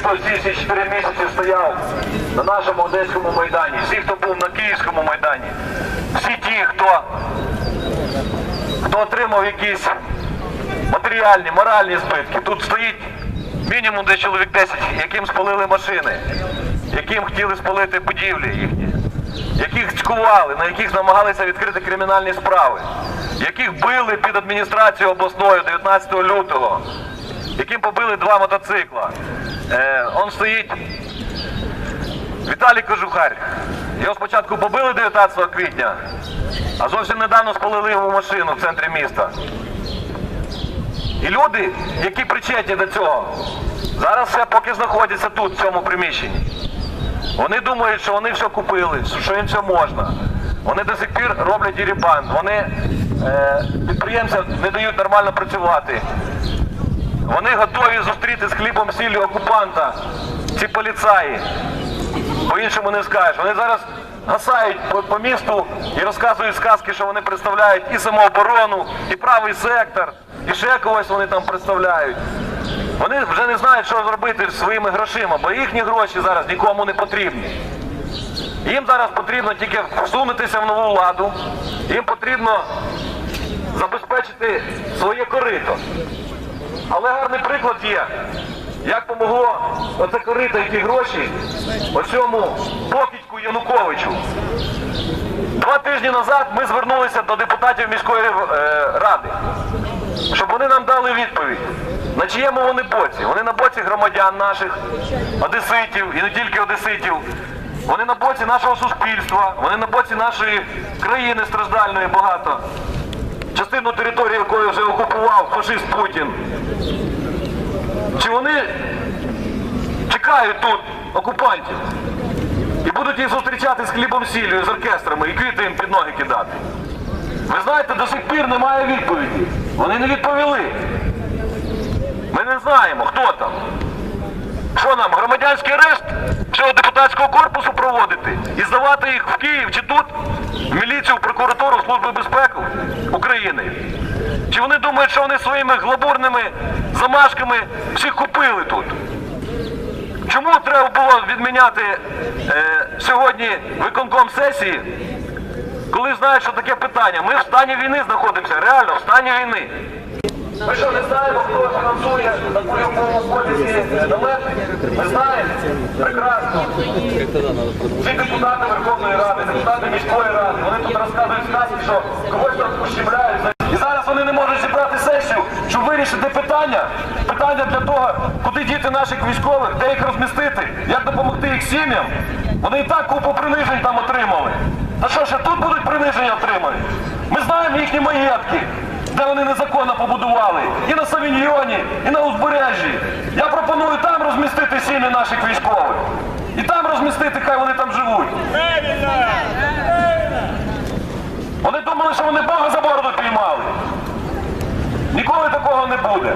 хто всі ці 4 місяці стояв на нашому одеському майдані, всі, хто був на київському майдані, всі ті, хто, хто отримав якісь матеріальні, моральні збитки. Тут стоїть мінімум десь чоловік 10, яким спалили машини, яким хотіли спалити будівлі їхні, яких цькували, на яких намагалися відкрити кримінальні справи, яких били під адміністрацією обласною 19 лютого, яким побили два мотоцикла. Е, он стоїть Віталій Кожухар. Його спочатку побили 19 квітня, а зовсім недавно спалили йому машину в центрі міста. І люди, які причетні до цього, зараз все поки знаходяться тут, в цьому приміщенні. Вони думають, що вони все купили, що їм все можна. Вони до сих пір роблять дірібан, вони е, підприємцям не дають нормально працювати. Вони готові зустріти з хлібом сіллю окупанта, ці поліцаї. По-іншому не скажеш. Вони зараз гасають по, по місту і розказують сказки, що вони представляють і самооборону, і правий сектор, і ще когось вони там представляють. Вони вже не знають, що зробити зі своїми грошима, бо їхні гроші зараз нікому не потрібні. Їм зараз потрібно тільки всунутися в нову владу, їм потрібно забезпечити своє корито. Але гарний приклад є, як помогло оце корито і ті гроші оцьому покидьку Януковичу. Два тижні назад ми звернулися до депутатів міської е, ради, щоб вони нам дали відповідь, на чиєму вони боці. Вони на боці громадян наших, одеситів і не тільки одеситів. Вони на боці нашого суспільства, вони на боці нашої країни страждальної багато. Частину території, якої вже окупував фашист Путін. Чи вони чекають тут окупантів і будуть їх зустрічати з хлібом сіллю, з оркестрами і квіти їм під ноги кидати? Ви знаєте, до сих пір немає відповіді. Вони не відповіли. Ми не знаємо, хто там. Що нам, громадянський арешт депутатського корпусу проводити і здавати їх в Київ чи тут, в міліцію, в прокуратуру, в Службу безпеки України? Чи вони думають, що вони своїми глабурними замашками всіх купили тут? Чому треба було відміняти е, сьогодні виконком сесії, коли знають, що таке питання? Ми в стані війни знаходимося, реально в стані війни. Ми що, не знаємо, хто фінансує на бойовому полісі намети? Ми знаємо? Прекрасно. Депутати Верховної Ради, депутати міської ради, вони тут розказують сказки, що когось там ущемляють. І зараз вони не можуть зібрати сесію, щоб вирішити питання. Питання для того, куди діти наших військових, де їх розмістити, як допомогти їх сім'ям. Вони і так купу принижень там отримали. Та що ще тут будуть приниження отримають? Ми знаємо їхні маєтки, де вони незаконно побудували. І на Савіньйоні, і на узбережжі. Я пропоную там розмістити сім'ї наших військових. І там розмістити, хай вони там живуть. Вони думали, що вони Бога за бороду піймали. Ніколи такого не буде.